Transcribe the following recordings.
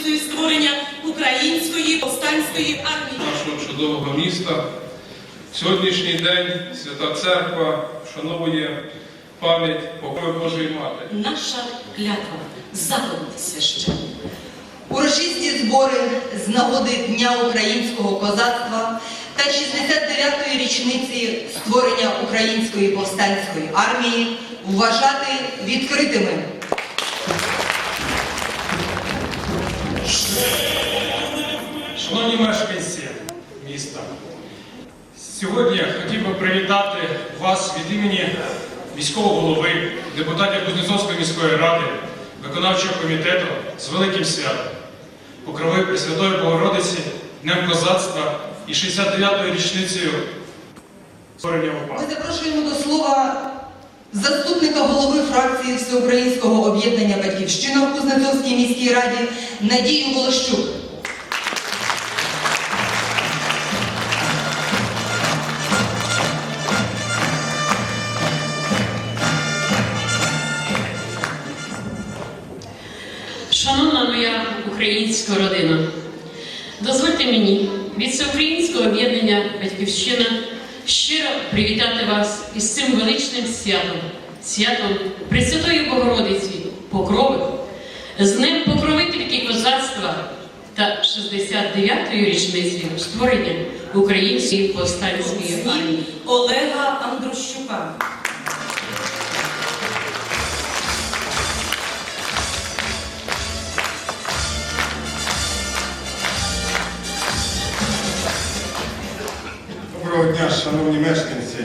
річницею створення української повстанської армії. нашого чудового міста. Сьогоднішній день Свята Церква вшановує пам'ять покою Божої Матері. Наша клятва заповідь священна. Урочисті збори з нагоди Дня українського козацтва та 69-ї річниці створення Української повстанської армії вважати відкритими. Шановні мешканці міста, сьогодні я хотів би привітати вас від імені міського голови, депутатів Кузнецовської міської ради, виконавчого комітету з великим святом, покрови Пресвятої Богородиці, Днем Козацтва і 69-ю річницею створення УПА. Ми запрошуємо до слова заступника голови фракції Всеукраїнського об'єднання Батьківщина в Кузнецовській міській раді Надію Волощук. Шановна моя українська родина, дозвольте мені від всеукраїнського об'єднання Батьківщина щиро привітати вас із цим величним святом, святом Пресвятої Богородиці, Покрови, з Днем покровительки козацтва та 69-ї річниці створення Української повстанської армії. Олега Андрущука. Доброго дня, шановні мешканці.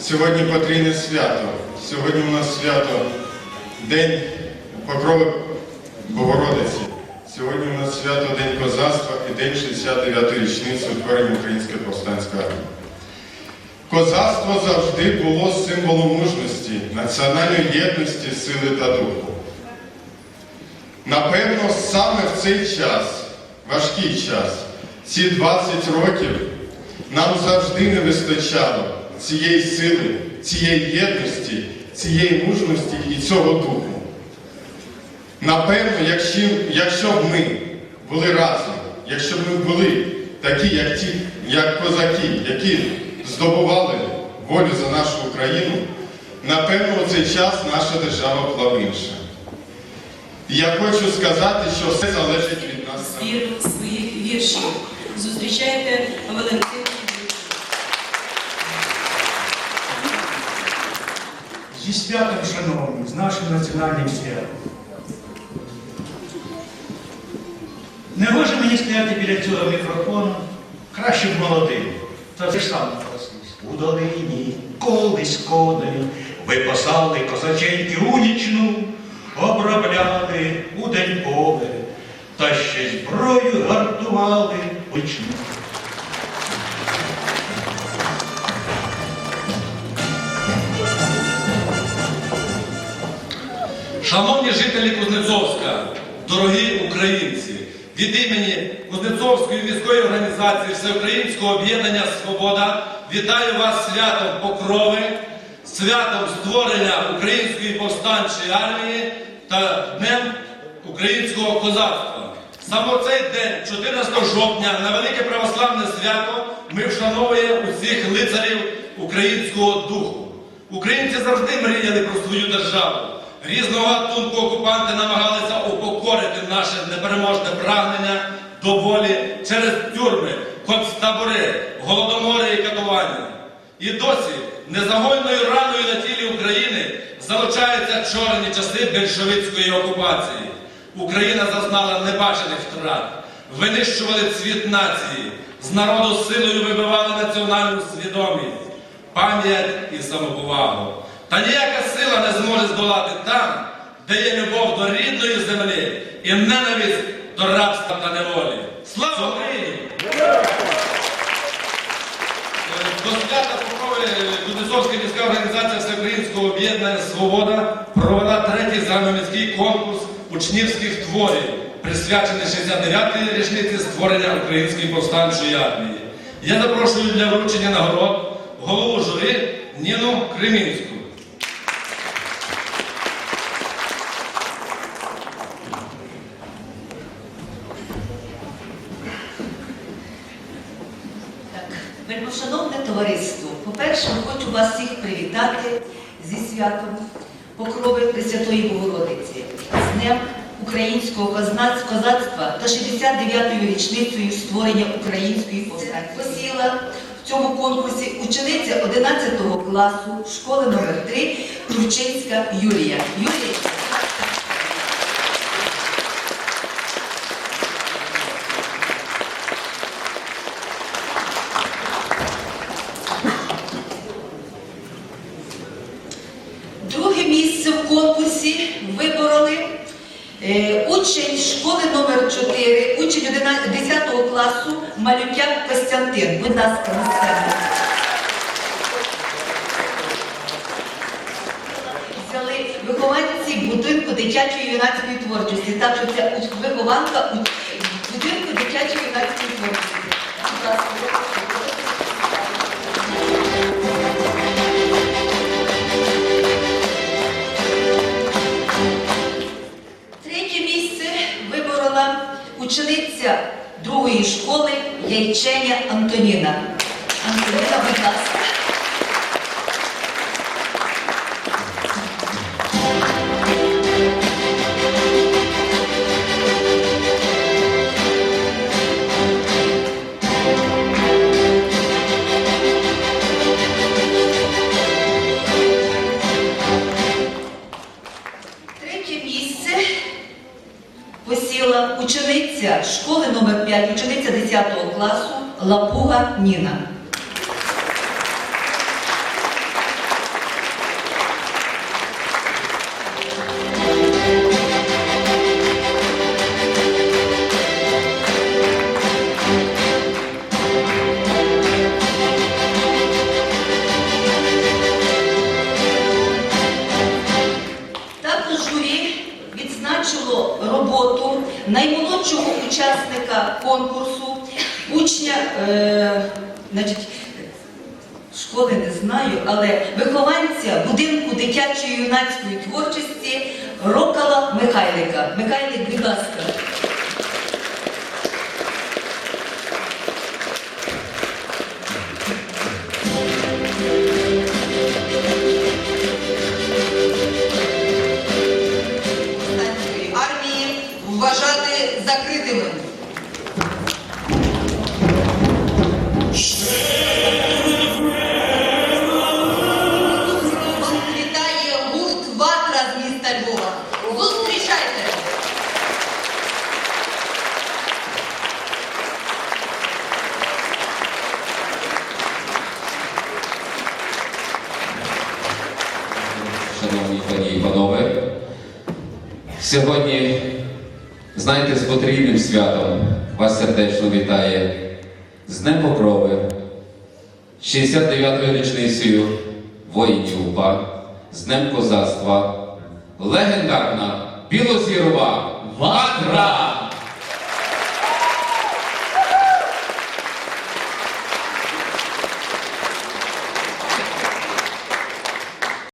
Сьогодні потрійне свято. Сьогодні у нас свято День Покрови Богородиці. Сьогодні у нас свято День козацтва і День 69-ї річниці утворення Української повстанської армії. Козацтво завжди було символом мужності, національної єдності, сили та духу. Напевно, саме в цей час, важкий час, ці 20 років, нам завжди не вистачало цієї сили, цієї єдності, цієї мужності і цього духу. Напевно, якщо, якщо б ми були разом, якщо б ми були такі, як ті, як козаки, які здобували волю за нашу Україну, напевно, у цей час наша держава була б інша. І я хочу сказати, що все залежить від нас. самих. Своїх віршів. Зустрічайте Валентину. Зі святом, шановні, з нашим національним святом. Не може мені стояти біля цього мікрофону, краще б молодим. Та це ж сам напросився. У долині колись кони випасали козаченьки унічну, обробляли у день поле, та ще зброю гартували вічну. Шановні жителі Кузнецовська, дорогі українці, від імені Кузнецовської міської організації Всеукраїнського об'єднання Свобода вітаю вас святом Покрови, святом створення Української повстанчої армії та Днем українського козацтва. Саме цей день, 14 жовтня, на велике православне свято, ми вшановуємо усіх лицарів українського духу. Українці завжди мріяли про свою державу. Різного гатунку окупанти намагалися упокорити наше непереможне прагнення до волі через тюрми, концтабори, голодомори і катування. І досі незагойною раною на тілі України залучаються чорні часи більшовицької окупації. Україна зазнала небачених втрат, винищували цвіт нації, з народу силою вибивали національну свідомість, пам'ять і самоповагу. Та ніяка сила не зможе здолати там, де є любов до рідної землі і ненависть до рабства та неволі. Слава Україні! До свята покрови Кузнецовська міська організація Всеукраїнського об'єднання Свобода провела третій загальноміський конкурс учнівських творів, присвячений 69-й річниці створення Української повстанчої армії. Я запрошую для вручення нагород голову журі Ніну Кремінську. Вельмишановне товариство, по-перше, хочу вас всіх привітати зі святом Покрови Пресвятої Богородиці, з Днем українського козацтва та 69-ю річницею створення української повстанці. Посіла в цьому конкурсі учениця 11 класу школи номер 3 Турчинська Юлія. Юлія. Друге місце в конкурсі вибороли е, учень школи номер 4 учень 10 класу Малютяк Костянтин. Будь ласка, на сцену. Взяли вихованці будинку дитячої юнацької творчості. Так що це вихованка будинку дитячої юнацької творчості. Учениця другої школи Яйченя Антоніна. Антоніна, будь ласка. Посіла учениця школи номер 5 учениця 10 класу Лапуга Ніна. Учасника конкурсу, учня, е, значить, школи не знаю, але вихованця будинку дитячої юнацької творчості Рокала Михайлика. Михайлик, будь ласка. вважати закритими. Пані і панове, сьогодні, знаєте, з потрібним святом вас сердечно вітає з Днем Покрови, 69-ю річницею воїнів УПА, з Днем козацтва, легендарна білозірова ватра!